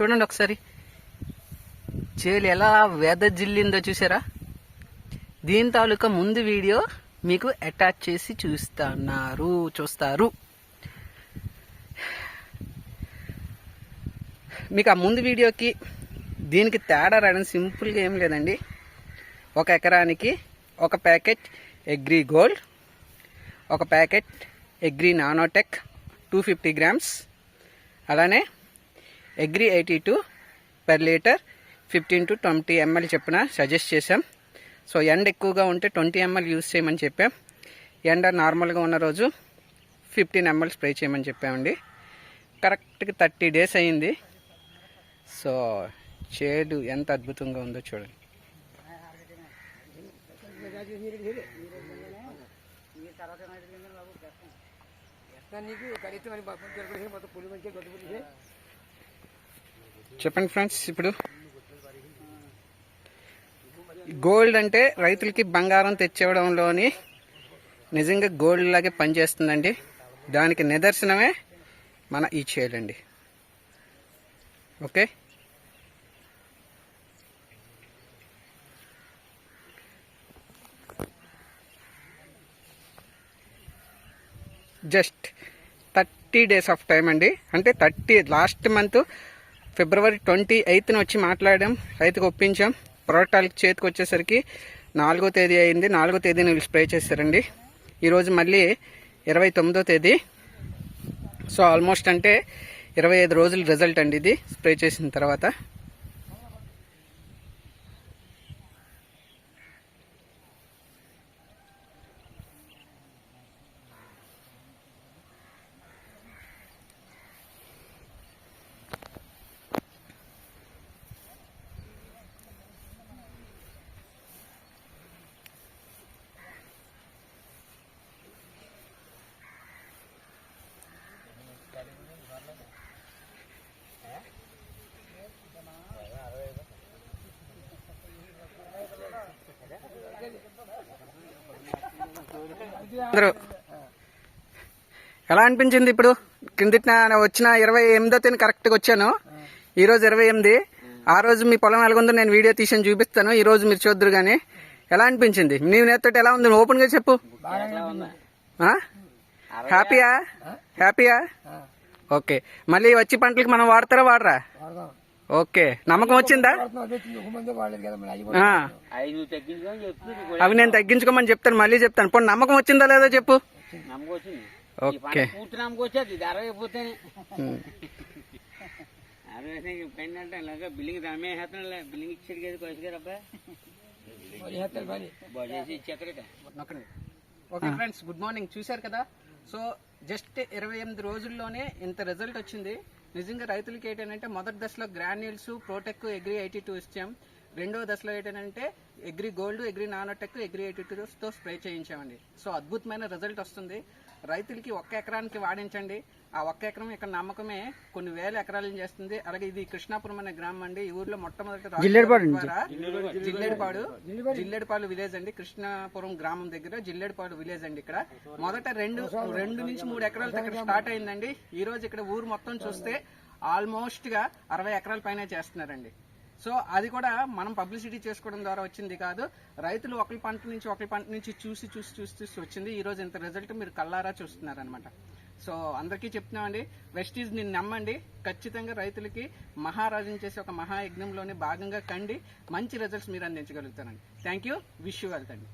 చూడండి ఒకసారి. చేలు ఎలా వెదజిల్లిందో చూసారా? దీని తాలూకా ముందు వీడియో మీకు అటాచ్ చేసి చూస్తున్నారు చూస్తారు. మీకు ఆ ముందు వీడియోకి దీనికి తేడా రావడం సింపుల్గా ఏం లేదండి. ఒక ఎకరానికి ఒక ప్యాకెట్ ఎగ్రీ గోల్డ్ ఒక packet Agri Nanotech two fifty grams అలానే Agri eighty two per litre fifteen to twenty ML చెప్పిన సజెస్ట్ చేశాం సో ఎండ ఎక్కువగా ఉంటే ట్వంటీ ఎంఎల్ యూస్ చేయమని చెప్పాం ఎండ నార్మల్గా ఉన్న రోజు ఫిఫ్టీన్ ఎంఎల్ స్ప్రే చేయమని చెప్పామండి కరెక్ట్గా థర్టీ డేస్ అయింది సో చేడు ఎంత అద్భుతంగా ఉందో చూడండి చెప్పండి ఫ్రెండ్స్ ఇప్పుడు. గోల్డ్ అంటే రైతులకి బంగారం తెచ్చివ్వడంలోని నిజంగా గోల్డ్ లాగే పనిచేస్తుందండి. దానికి నిదర్శనమే మన ఈ చేలండి okay? Just thirty days of time అండి. అంటే thirty last month February twenty ఎయిత్న వచ్చి మాట్లాడాం. రైతుకు ఒప్పించాం. ప్రోడక్ట్ వాళ్ళకి చేతికి వచ్చేసరికి నాలుగో తేదీ అయింది. నాలుగో తేదీని వీళ్ళు స్ప్రే చేశారండి ఈరోజు మళ్ళీ ఇరవై తొమ్మిదో తేదీ. సో ఆల్మోస్ట్ అంటే ఇరవై ఐదు రోజుల రిజల్ట్ అండి ఇది. స్ప్రే చేసిన తర్వాత. అందరూ. ఎలా అనిపించింది ఇప్పుడు? కిందట వచ్చిన ఇరవై ఎనిమిదో తేదీ కరెక్ట్గా వచ్చాను. ఈ రోజు ఇరవై ఎనిమిది. ఆ రోజు మీ పొలం ఎలాగుందో నేను వీడియో తీసి చూపిస్తాను. ఈ రోజు మీరు చూద్దరు కానీ ఎలా అనిపించింది? నీవు నేతో ఎలా ఉంది? ఓపెన్గా చెప్పు? హ్యాపీయా హ్యాపీయా ఓకే మళ్ళీ వచ్చి పంటలకి మనం వాడతారా వాడరా? ఓకే. నమ్మకం వచ్చిందా? ఆ. అవి నేను తగ్గించుకోమని చెప్తాను మళ్ళీ చెప్తాను. పోనీ నమ్మకం వచ్చిందా లేదో చెప్పు? ఓకే. బిల్లింగ్ రమే బిల్లింగ్ ఇచ్చాడు కదా గారు అబ్బాయి ఓకే ఫ్రెండ్స్ గుడ్ మార్నింగ్. చూశారు కదా? సో జస్ట్ ఇరవై ఎనిమిది రోజుల్లోనే ఇంత రిజల్ట్ వచ్చింది. నిజంగా రైతులకి ఏంటంటే మొదటి దశలో granules Protech Agri eighty two ఇచ్చాం. రెండవ దశలో ఏంటంటే Agri Gold Agri Nanotech Agri eighty తో స్ప్రే చేయించామండి. సో అద్భుతమైన రిజల్ట్ వస్తుంది. రైతులకి ఒక్క ఎకరానికి వాడించండి. ఆ ఒక్క ఎకరం ఇక్కడ నమ్మకమే కొన్ని వేల ఎకరాలను చేస్తుంది. అలాగే ఇది కృష్ణాపురం అనే గ్రామం అండి. ఈ ఊర్లో మొట్టమొదటి జిల్లెడిపాడు జిల్లెడిపాడు. విలేజ్ అండి. కృష్ణాపురం గ్రామం దగ్గర జిల్లెడిపాడు విలేజ్ అండి ఇక్కడ. మొదట రెండు రెండు నుంచి మూడు ఎకరాలతో ఇక్కడ స్టార్ట్ అయిందండి. ఈ రోజు ఇక్కడ ఊరు మొత్తం చూస్తే ఆల్మోస్ట్గా అరవై ఎకరాల పైన చేస్తున్నారండి. సో అది కూడా మనం పబ్లిసిటీ చేసుకోవడం ద్వారా వచ్చింది కాదు. రైతులు ఒకరి పంట నుంచి ఒకరి పంట నుంచి చూసి చూసి చూసి చూసి వచ్చింది. ఈ రోజు ఇంత రిజల్ట్ మీరు కల్లారా చూస్తున్నారనమాట సో అందరికీ చెప్తున్నామండి. వెస్టీజ్ నేను నమ్మండి. ఖచ్చితంగా రైతులకి మహారాజుని చేసే ఒక మహాయజ్ఞంలోని భాగంగా కండి. మంచి రిజల్ట్స్ మీరు అందించగలుగుతారండి. Thank you wish you వెళ్తండి